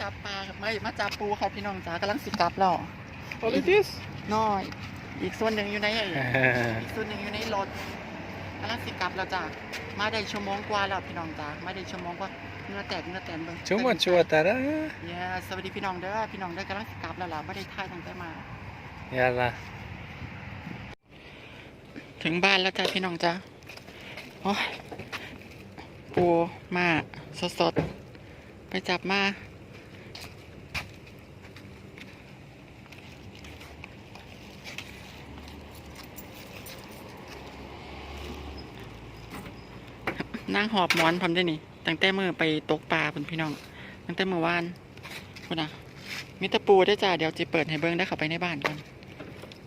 จับปลาไม่มาจับปูค่ะพี่น้องจ๋ากำลังสิกลับแล้ว What it is? น้อย อีกส่วนหนึ่งอยู่ในไอ้อีกส่วนหนึ่งอยู่ในรถกำลังสิกลับแล้วจ้ะมาได้ชั่วโมงกว่าแล้วพี่น้องจ๋ามาได้ชั่วโมงกว่าเนื้อแตกเนื้อแตนเบิ่ง Chuma chua tara. เย้สวัสดีพี่น้องเด้อพี่น้องเด้อกำลังสิกลับแล้วล่ะไม่ได้ท่ายตั้งแต่มา Yalla. ถึงบ้านแล้วจ้ะพี่น้องจ้ะโอ้ยปูมาสดสดๆไปจับมา นั่งหอบหมอนพร้อมได้นี่ตั้งแต่เมื่อไปตกปลาพุ่นพี่น้อง ตั้งแต่เมื่อวานพุ่นะมิตรปูได้จ้าเดี๋ยวจะเปิดให้เบิ้งได้เข้าไปในบ้านก่อน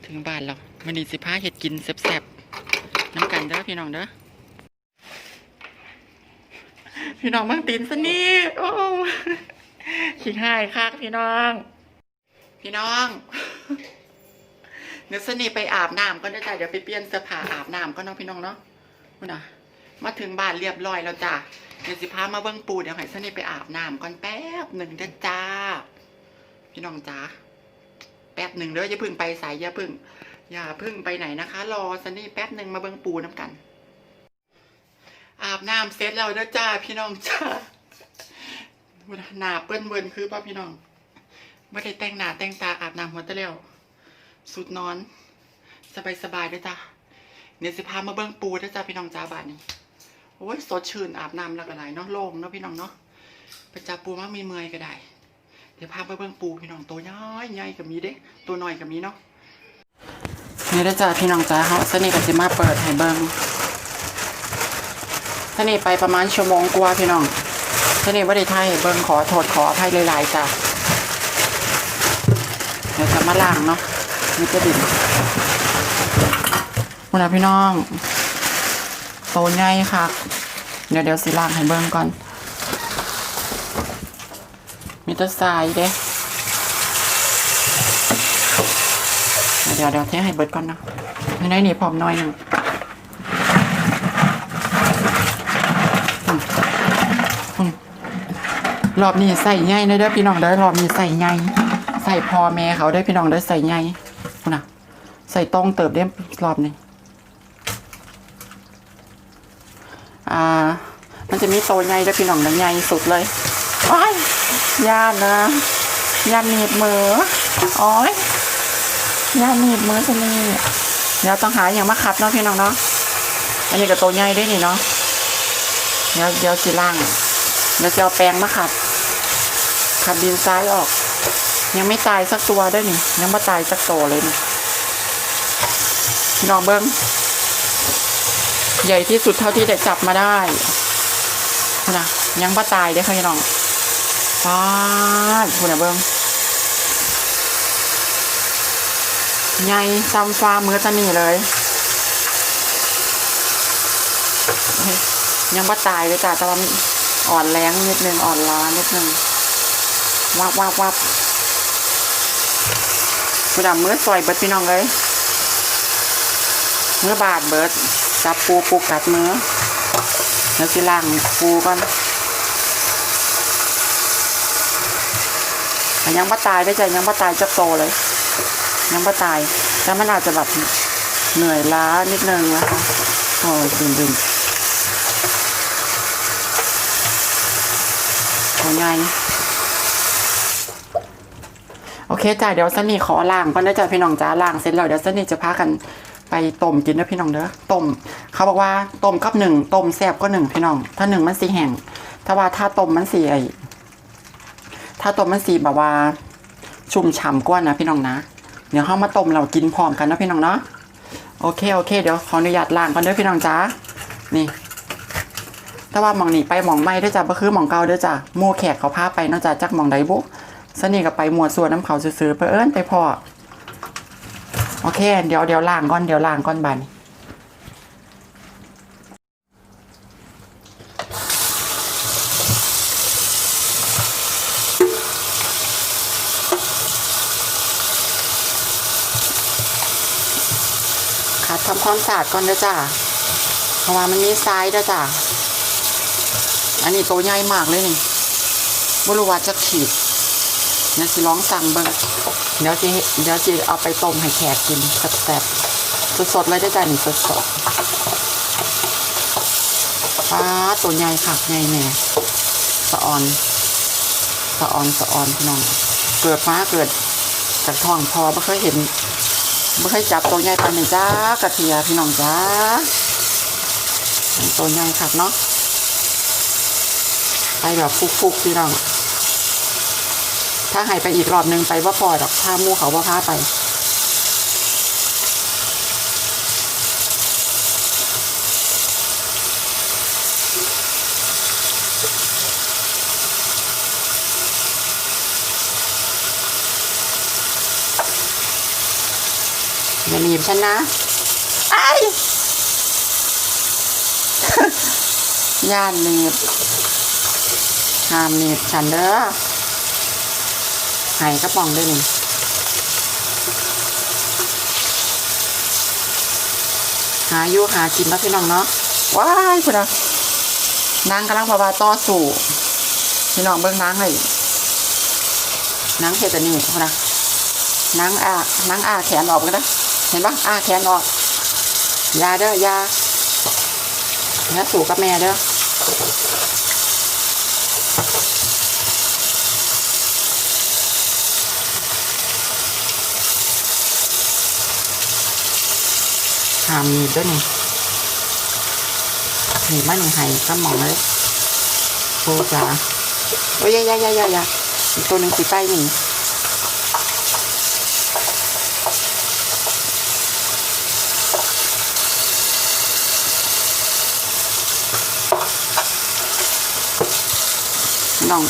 ถึงบ้านแล้วมันนี่สิพาเห็ดกินแซ่บๆน้ำกันเด้อพี่น้องเด้อพี่น้องมังตีนสนี่โอ้ขี้หายคักพี่น้อง พี่น้องเนื้อสนี่ไปอาบน้ำก็ได้จ้ะเดี๋ยวไปเปลี่ยนเสื้อผ้าอาบน้ำก็เนาะพี่น้องเนาะพุ่นนะ มาถึงบ้านเรียบร้อยแล้วจ้ะเดี๋ยวสิพามาเบิ้งปูเดี๋ยวให้สนี่ไปอาบน้ำก่อนแป๊บหนึ่งเด้อจ้า พี่น้องจ้าแป๊บหนึ่งเด้ออย่าพึ่งไปสายอย่าพึ่ง อย่าพึ่งไปไหนนะคะ รอซันนี่แป๊บหนึ่งมาเบิ่งปูน้ำกัน อาบน้ำเสร็จแล้วเด้อจ้า พี่น้องจ้าหนาเปิ้นเวินคือป่ะพี่น้องไม่ได้แต่งหน้าแต่งตาอาบน้ำหัวตะเลี้ยวสุดนอน สบายสบายเด้อจ้าเดี๋ยวสิพามาเบิ่งปูเด้อจ้าพี่น้องจ้าบ้านนี้ โอ้ยสดชื่นอาบน้ำแล้วก็ไหลเนาะโล่งเนาะพี่น้องเนาะไปจับปูมามีเมื่อยก็ได้ เดี๋ยวพาไปเบิ่งปูพี่น้องตัวใหญ่ใหญ่กับมีเด้ตัวน้อยกับมีเนาะนี่ได้จ้าพี่น้องจ้าเขาสนิทกับสิมาเปิดให้เบิ่งสนิทไปประมาณชั่วโมงกว่าพี่น้องสนิทว่าได้ถ่ายเบิ่งขอโทษขออภัยหลายๆจ้าเดี๋ยวจะมาล้างเนาะมีจะดิ่นคุณพี่น้องโตใหญ่ค่ะ เดี๋ยวเดี๋ยวสิล้างให้เบิ่งก่อน มีแตะทรายเด้เดี๋ยวเดี๋ยวเทให้เบิดก่อนนะไม่ได้หนีพร้อมน้อยหนึ่งอืมอืมรอบนี้ใส่ใหญ่เลยเด้อพี่น้องเด้อรอบนี้ใส่ใหญ่ใส่พอแม่เขาได้อพี่น้องเด้อใส่ใหญ่นะใส่ตรงเติบได้รอบนี้ อ่า มันจะมีโตใหญ่เด้อพี่น้องด้อใหญ่สุดเลยโอ้ยย่านนะย่านหนีบมือโอ้ยย่าหนีบมือสินี่เดี๋ยวต้องหาอย่างมาขัดเนาะพี่น้องเนาะอันนี้ก็ตัวใหญ่ด้วยนี่เนาะเดี๋ยวเดี๋ยวสิล่างเดี๋ยวจะเอาแปรงมาขัด ขัดดินซ้ายออก ยังไม่ตายสักตัวด้วยนี่ ยังไม่ตายสักตัวเลยนี่น้องเบิ้ง ใหญ่ที่สุดเท่าที่ได้จับมาได้นะยังไม่ตายเด้ค่ะพี่น้องป้าดคุณนะเบิ้งใหญ่ซ้ำฟ้ามือตะนี่เลย ยังบ่ตายเลยจ้ะแต่ว่ามันอ่อนแรงนิดนึงอ่อนล้านิดนึงวับวับวับกระดำมือซอยเบิดพี่น้องเลยเมื่อบาดเบิด จับปูปูกัดมือแล้วสิล่างปูก่อนยังบ่ตายได้อจ้ะยังบ่ตายจะโตเลย ยังไม่ตายแต่มันอาจจะแบบเหนื่อยล้านิดนึงนะคะโอ้ยดึงดึงโอ้ยไงโอเคจ้ะเดี๋ยวซันนี่ขอล้างก่อนนะจ๊ะพี่น้องจ้าล้างเสร็จแล้วเดี๋ยวซันนี่จะพากันไปต้มกินนะพี่น้องเด้อต้ม เขาบอกว่าต้มกับหนึ่งต้มแซ่บก็หนึ่งพี่น้อง ถ้าหนึ่งมันสีแห้งถ้าว่าถ้าต้มมันสีไอถ้าต้มมันสีแบบว่า ชุ่มฉ่ำกว่านะพี่น้องนะ เดี๋ยวเข้ามาต้มเรากินพร้อมกันนะพี่น้องเนาะโอเคโอเคเดี๋ยวขออนุญาตล้างก่อนเด้อพี่น้องจ้านี่ถ้าว่าหมองนี่ไปหมองไม่เด้จ้ะก็คือหมองเก่าเด้จ้ะมู่แขกเขาพาไปนาะจ้ะจักหมองใดบุสนี่กับไปหมวดส่วนน้ำเขาซื้อๆไปเอิ้นไปพอโอเค เดี๋ยวเดี๋ยวล้างก่อนเดี๋ยวล้างก่อนบัน ทำความสะอาดก่อนเด้อจ้ะเพราะว่ามันมีทรายเด้อจ้ะอันนี้ตัวใหญ่มากเลยนี่บรู้ว่าจะขีดเดี๋ยวสิลองสั่งเบิ่งเดี๋ยวจะเดี๋ยวจะเอาไปต้มให้แขกกินแซ่บๆสดๆเลยได้จ้ะนี่สดๆปลาตัวใหญ่คักใหญ่แน่สะออนสะออนสะออนพี่น้องเกิดมาเกิดจากท้องพอไม่เคยเห็น ไม่เคยจับตัวใหญ่ปานนี้จ้ากระเทียพี่น้องจ้าตัวใหญ่คักเนาะไปแบบฟุกๆพี่น้องถ้าหายไปอีกรอบนึงไปว่าปล่อยดอกถ้ามู่เขาว่าพาไป อย่าหนีบ ฉันนะไอ้ย่านหนีบหามหนีบฉันเด้อไห้กระป๋องด้วยนี่หาอยู่หากินแล้วพี่น้องเนาะว้ายคุณอะนางกำลังภาวาต่อสู้พี่น้องเบิ้งนางเลยนางเฮดอันนี่คุณนะนางอานางอาแขนออกกันนะ เห็นปะอาแขนออกยาเด้อยาเนื้อสู่กับแม่เด้อหามีด้วยนี่หนีบมาหนึ่งไห้ก็มองเลยโอ้จ้าโอ้ยอยาอยยยยตัวหนึ่งสีใต้นี่ น้อง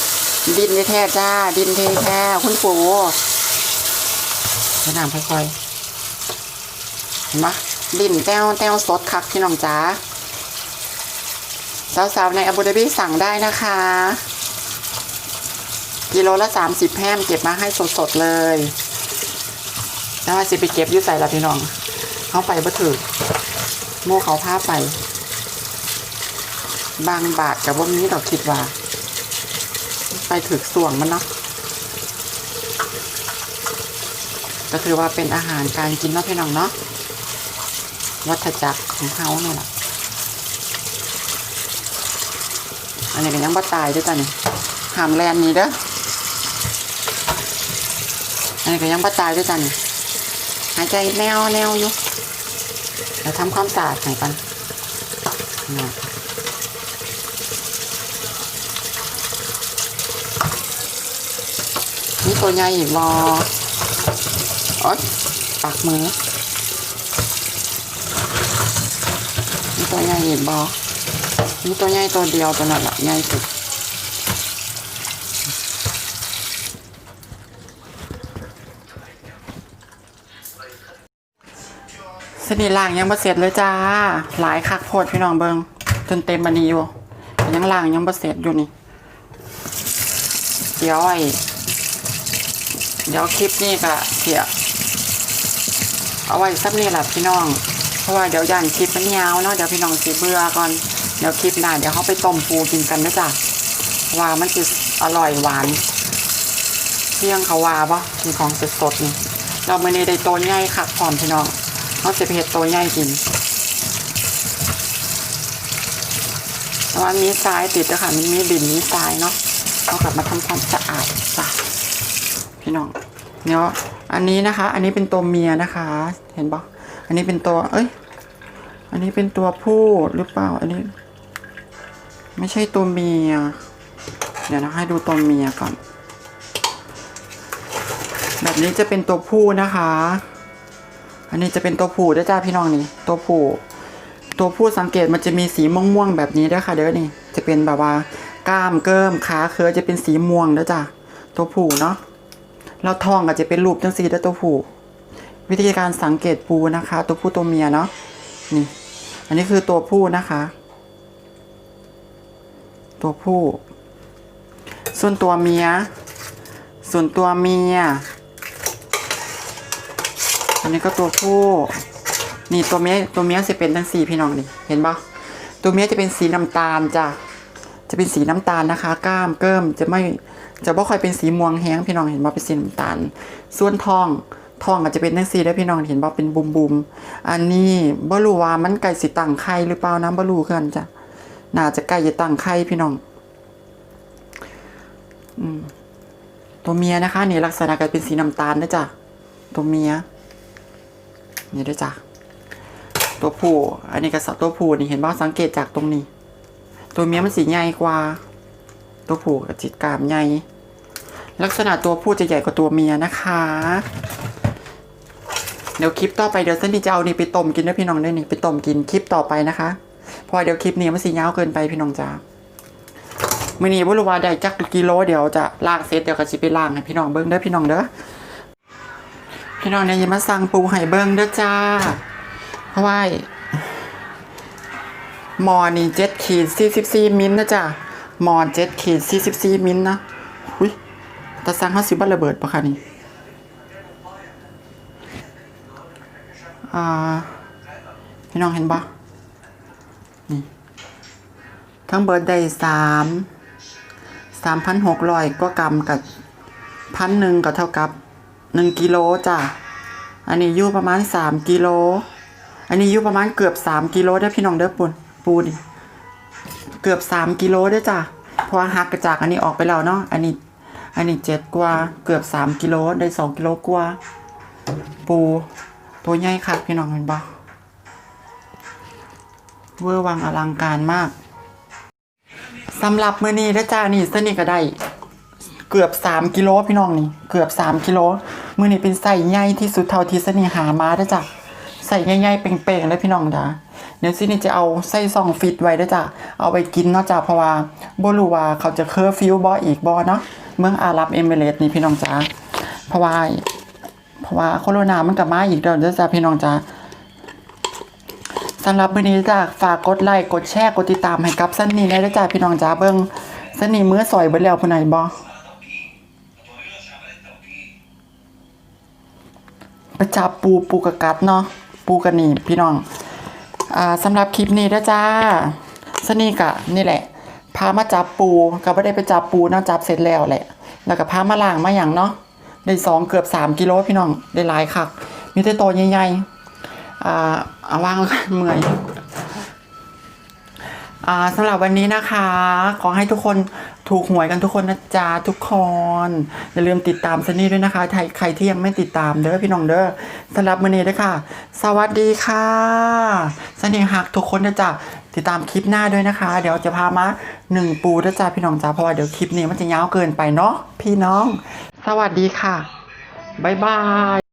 ดินแท้ๆจ้า ดินแท้ๆคุณปู่แนะนำค่อยๆเห็นปะดินแต้วแต้วสดคักพี่น้องจ๋าสาวๆในอาบูดาบีสั่งได้นะคะ กิโลละสามสิบแพมเก็บมาให้สดๆเลยแล้วสิไปเก็บอยุ่ใส่ละพี่น้อง เขาไปบ่ถือโม่เขาพาไป บางบาทกับว่านี้เราคิดว่า ไปถึกส่วงมันเนาะก็ถือว่าเป็นอาหารการกินเนาะพี่น้องเนาะวัฏจักรของเขาเนี่ยแหละอันนี้ก็ยังบ่ตายด้วยจ้ะนี่หามแลนนี่เด้ออันนี้ก็ยังบ่ตายด้วยจ้ะนี่หายใจแนวแนวอยู่เดี๋ยวทำความสะอาดให้กันนี่ นี่ตัวใหญ่อีกบอโอ๊ยปากมือมีตัวใหญ่อีกบอมีตัวใหญ่ตัวเดียวตัวนั้นแหละใหญ่สุดสนิทล่างยังบ่เสร็จเลยจ้า หลายคักโพดพี่น้องเบิงจนเต็มบันนี้อยู่ยังล่างยังบ่เสร็จอยู่นี่เดี๋ยวไอ้ เดี๋ยวคลิปนี้ก็เสียเอาไว้สักนี่แหละพี่น้อง เพราะว่าเดี๋ยวย่านคลิปมันยาวเนาะเดี๋ยวพี่น้องสิเบื่อก่อนเดี๋ยวคลิปหน้าเดี๋ยวเขาไปต้มปูกินกันนะจ๊ะว่ามันจะอร่อยหวานเที่ยงเขาว่าปะมีของสดๆนี่เราไม่ได้ได้ตัวใหญ่คักพร้อมพี่น้องเขาจะไปเห็ดตัวใหญ่กินว่ามีทรายติดนะคะมันมีดินมีทรายเนาะเอากลับมาทำความสะอาดจ้ะ พี่น้องเดี๋ยวอันนี้นะคะ อันนี้เป็นตัวเมียนะคะ เห็นปะอันนี้เป็นตัว เอ้ย อันนี้เป็นตัวผู้หรือเปล่า อันนี้ ไม่ใช่ตัวเมีย เดี๋ยวนะให้ดูตัวเมียก่อน แบบนี้จะเป็นตัวผู้นะคะ อันนี้จะเป็นตัวผู้ด้วยจ้าพี่น้องนี่ ตัวผู้ ตัวผู้สังเกตมันจะมีสีม่วงๆแบบนี้ด้วยค่ะ เดี๋ยวนี่ จะเป็นแบบว่ากล้ามเกิมขาเคือจะเป็นสีม่วงด้วยจ้าตัวผู้เนาะ แล้วทองก็จะเป็นรูปจังสีด้ตัวผู้ วิธีการสังเกตปูนะคะ ตัวผู้ตัวเมียเนาะนี่ อันนี้คือตัวผู้นะคะ ตัวผู้ ส่วนตัวเมีย ส่วนตัวเมีย อันนี้ก็ตัวผู้ นี่ตัวเมียตัวเมียจะเป็นทั้งสี่พี่น้องดิเห็นปะตัวเมียจะเป็นสีน้ำตาลจ้ะจะเป็นสีน้ำตาลนะคะ ก้ามเกิมจะไม่ จะบ่ค่อยเป็นสีม่วงแห้งพี่น้องเห็นว่เป็นสีน้ำตาล ส่วนทองทองก็จจะเป็นทั้งสีได้พี่น้องเห็นว่เป็นบุมบุมอันนี้บ่รู้ว่ามันไก่สิตั้งไข่หรือเปล่านะบ่รู้คือกันจ้ะน่าจะไก่จะตั้งไข่พี่น้องอืมตัวเมียนะคะนี่ลักษณะก็เป็นสีน้ำตาลนะจ๊ะตัวเมียนี่ด้วยจ้ะตัวผู้อันนี้ก็สัตว์ตัวผู้นี่เห็นว่สังเกตจากตรงนี้ ตัวเมียมันสีใหญ่กว่า ตัวผู้กับจิตกรามใหญ่ลักษณะตัวผู้จะใหญ่กว่าตัวเมียนะคะ เดี๋ยวคลิปต่อไปเดี๋ยวเส้นดีจะเอานี่ไปต้มกินด้วยพี่น้องด้วยนี่ไปต้มกินคลิปต่อไปนะคะเพราะเดี๋ยวคลิปนี้มันสียาวเกินไปพี่น้องจ้ามื่อนี้บุรุวาได้จักกิโลเดี๋ยวจะล่างเสร็จเดี๋ยวก็สิไปล่างให้พี่น้องเบิ้งเด้อพี่น้องเด้อพี่น้องเนี่ยอย่ามาสั่งปูไห่เบิ้งเด้อจ้า เพราะว่ามอนี่เจ็ดขีดสี่สิบสี่มิลนะจ้ะ มอเจ็ดขีดสี่สิบสี่มิลนะอุ้ยตาสังห้าสิบบัตระเบิดปะคะนี่พี่น้องเห็นปะนี่ทั้งเบิร์ดได้สามสามพันหกร้อยก็กรัมกับพันหนึ่งก็เท่ากับหนึ่งกิโลจ้ะ อันนี้อยู่ประมาณสามกิโล อันนี้อยู่ประมาณเกือบสามกิโลได้พี่น้องเด้อปูนปูดิ เกือบสามกิโลด้อจ้ะเพราะหักกระจากอันนี้ออกไปแล้วเนาะอันนี้ อันนี้เจ็ดกว่าเกือบสามกิโลได้สองกิโลกว่าปูตัวใหญ่ค่ะพี่น้องเห็นปะเวอร์วังอลังการมากสำหรับมือนี้นะจ้านี่สนิทก็ได้เกือบสามกิโลพี่น้องนี่เกือบสามกิโลมือนี้เป็นไส้ใหญ่ที่สุดเท่าที่สนิหามาได้จ้ะใส่ใหญ่ๆเป่งๆเลยพี่น้องจ้ะ เดี๋ยวสินี่จะเอาไส้ซองฟิตไว้ด้วยจ้ะ เอาไปกินเนาะจ้ะเพราะว่าบ่รู้ว่าเขาจะเคอร์ฟิวบ่อีกบ่เนาะเมืองอาหรับเอมิเรต์นี่พี่น้องจ้ะเพราะว่าเพราะว่าโคโรนามันกลับมาอีกแล้วเด้อจ้าพี่น้องจ้าสำหรับวันนี้จ้าฝากกดไลค์กดแชร์กดติดตามให้กับสันนี่ได้ด้อจ้าพี่น้องจ้าเบิ่งสันนี่มือสอยเบิดแล้วผู้ใดบ่ไปจับปูปูกะกัดเนาะปูกะนี่พี่น้อง สำหรับคลิปนี้เด้อจ้าสนี่กะนี่แหละ พามาจับปูก็บ่ได้ไปจับปูนะจับเสร็จแล้วแหละ แล้วก็พามาล้างมาอย่างเนาะได้สองเกือบสามกิโลพี่น้องได้หลายคักมีแต่ตัวใหญ่ๆอ่าเอาว่างแล้วกันเมื่อยอ่าสำหรับวันนี้นะคะ ขอให้ทุกคน ถูกหวยกันทุกคนนะจ๊ะทุกคน อย่าลืมติดตามซันนี่ด้วยนะคะใครใครที่ยังไม่ติดตามเด้อพี่น้องเด้อสำหรับวันนี้ด้วยค่ะ สวัสดีค่ะซันนี่หักทุกคนนะจ๊ะติดตามคลิปหน้าด้วยนะคะ เดี๋ยวจะพามาหนึ่งปูนะจ๊ะพี่น้องจ้าเพราะว่าเดี๋ยวคลิปนี้มันจะยาวเกินไปเนาะพี่น้อง สวัสดีค่ะบ๊ายบาย